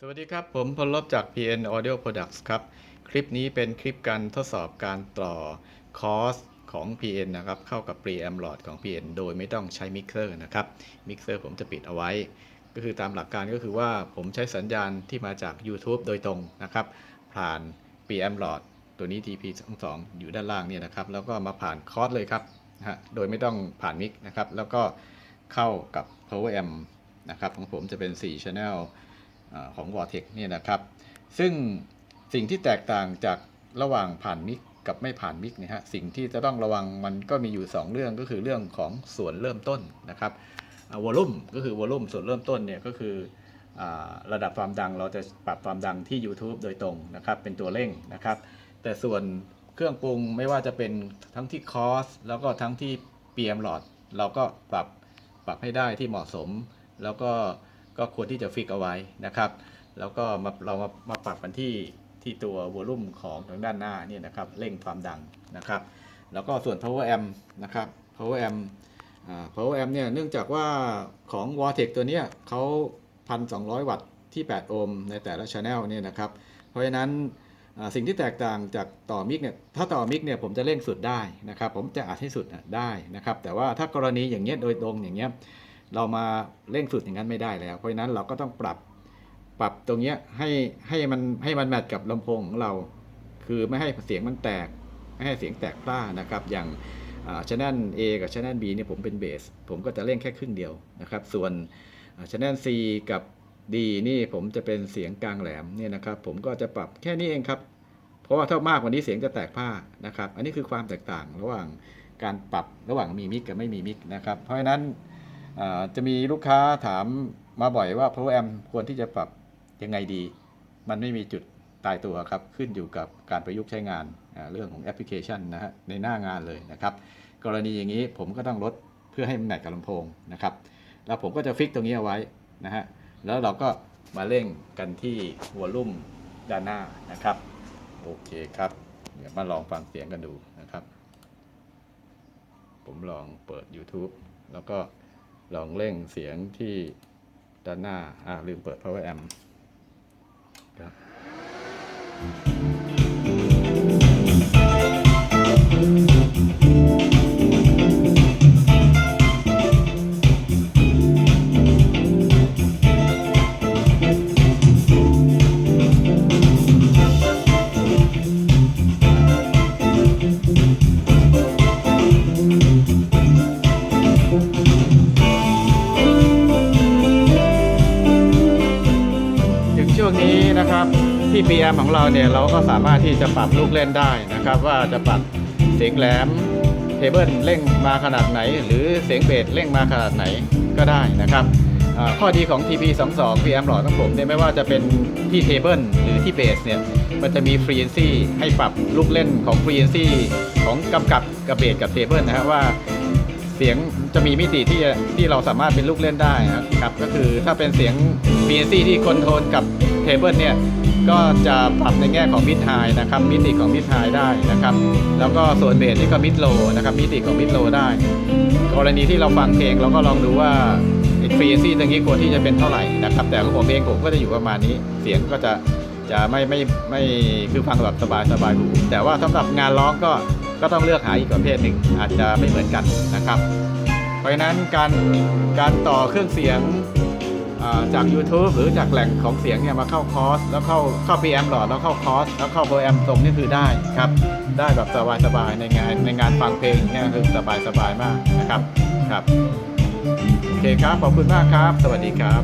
สวัสดีครับ ผมพลลบจาก PN Audio Products ครับ คลิปนี้เป็นคลิปการทดสอบการต่อคอร์สของ PN นะครับ เข้ากับ preamp Lord ของ PN โดยไม่ต้องใช้มิกเซอร์นะครับ มิกเซอร์ผมจะปิดเอาไว้ ก็คือตามหลักการก็คือว่าผมใช้สัญญาณที่มาจาก YouTube โดยตรงนะครับ ผ่าน preamp Lord ตัวนี้ TP 2 2 อยู่ด้านล่างเนี่ยนะครับ แล้วก็มาผ่านคอร์สเลยครับนะฮะโดยไม่ต้องผ่านมิกนะครับ แล้วก็เข้ากับ power amp นะครับของผมจะเป็น 4 channel ของ Vortex เนี่ยนะครับ ซึ่งสิ่งที่แตกต่างจากระหว่างผ่านมิกกับไม่ผ่านมิกเนี่ยฮะสิ่งที่จะต้องระวังมันก็มีอยู่ 2 เรื่องก็คือเรื่องของส่วนเริ่มต้นนะครับวอลลุ่มก็คือวอลลุ่มส่วนเริ่มต้นเนี่ยก็คืออระดับความดังเราจะปรับความดังที่ YouTube โดยตรงนะครับ เป็นตัวเร่งนะครับ แต่ส่วนเครื่องปรุงไม่ว่าจะเป็นทั้งที่คอสแล้วก็ทั้งที่ PM หลอดเราก็ปรับปรับให้ได้ที่เหมาะสม แล้วก็ ก็ควรที่จะฟิกเอาไว้นะครับ แล้วก็มาเรามามาปรับกันที่ที่ตัววอลลุ่มของทางด้านหน้านี่นะครับเร่งความดังนะครับ แล้วก็ส่วน power amp นะครับ power amp อ่า power amp เนี่ยเนื่องจากว่าของ Vortex ตัวเนี้ยเขา 1,200 วัตต์ที่ 8 โอห์มในแต่ละ channel เนี่ยนะครับ เพราะฉะนั้นสิ่งที่แตกต่างจากต่อมิกเนี่ยถ้าต่อมิกเนี่ยผมจะเร่งสุดได้นะครับ ผมจะอัดให้สุดได้นะครับ แต่ว่าถ้ากรณีอย่างเงี้ยโดยตรงอย่างเงี้ย เรามาเร่งสุดอย่างนั้นไม่ได้แล้ว เพราะฉะนั้นเราก็ต้องปรับปรับตรงเนี้ยให้ให้มันให้มันแมทกับลำโพงของเรา คือไม่ให้เสียงมันแตก ไม่ให้เสียงแตกพร่านะครับ อย่างช่อง A กับช่อง B เนี่ยผมเป็นเบส ผมก็จะเร่งแค่ครึ่งเดียวนะครับ ส่วนช่อง C กับ D นี่ผมจะเป็นเสียงกลางแหลมเนี่ยนะครับ ผมก็จะปรับแค่นี้เองครับ เพราะว่าถ้ามากกว่านี้เสียงจะแตกผ้านะครับ อันนี้คือความแตกต่างระหว่างการปรับระหว่างมีมิกกับไม่มีมิกนะครับ เพราะฉะนั้น จะมีลูกค้าถามมาบ่อยว่า Power Amp ควรที่จะปรับยังไงดี มันไม่มีจุดตายตัวครับ ขึ้นอยู่กับการประยุกต์ใช้งานเรื่องของแอปพลิเคชันนะฮะในหน้างานเลยนะครับ กรณีอย่างนี้ผมก็ต้องลดเพื่อให้มันแมทกับลำโพงนะครับ แล้วผมก็จะฟิกตรงนี้เอาไว้นะฮะแล้วเราก็มาเร่งกันที่วอลลุ่มด้านหน้านะครับ โอเคครับ เดี๋ยวมาลองฟังเสียงกันดูนะครับ ผมลองเปิด YouTube แล้วก็ ลองเร่งเสียงที่ด้านหน้า อ่าลืมเปิด power amp ครับ นี้นะครับที่ PM ของเราเนี่ยเราก็สามารถที่จะปรับลูกเล่นได้นะครับ ว่าจะปรับเสียงแหลมเทเบิลเร่งมาขนาดไหน หรือเสียงเบสเร่งมาขนาดไหนก็ได้นะครับข้อดีของ TP 2 2 PM หลอดของผมเนี่ยไม่ว่าจะเป็นที่เทเบิลหรือที่เบสเนี่ยมันจะมีฟรีเอนซี่ให้ปรับลูกเล่นของฟรีเอนซี่ของกำกับกับเบสกับเทเบิลนะฮะว่า เสียงจะมีมิติที่ที่เราสามารถเป็นลูกเล่นได้นะครับ ก็คือถ้าเป็นเสียง BNC ที่คอนโทรลกับเทเบิลเนี่ยก็จะปรับในแง่ของมิดไฮนะครับมิติของมิดไฮได้นะครับ แล้วก็ส่วนเบสนี่ก็มิดโลนะครับมิติของมิดโลได้ กรณีที่เราฟังเพลงเราก็ลองดูว่าฟรีซี่ตรงนี้ควรที่จะเป็นเท่าไหร่นะครับ แต่ของผมเองผมก็จะอยู่ประมาณนี้ เสียงก็จะจะไม่ไม่ไม่คือฟังแบบสบายสบายหูแต่ว่าสำหรับงานร้องก็ ก็ต้องเลือกหาอีกประเภทหนึ่งอาจจะไม่เหมือนกันนะครับ เพราะฉะนั้นการการต่อเครื่องเสียงจาก YouTube หรือจากแหล่งของเสียงเนี่ยมาเข้าคอร์สแล้วเข้าเข้า PM หลอดแล้วเข้าคอร์สแล้วเข้าโปรแอมตรงนี่คือได้ครับ ได้แบบสบายๆในงานในงานฟังเพลงเนี่ยคือสบายๆมากนะครับครับโอเคครับขอบคุณมากครับ สวัสดีครับ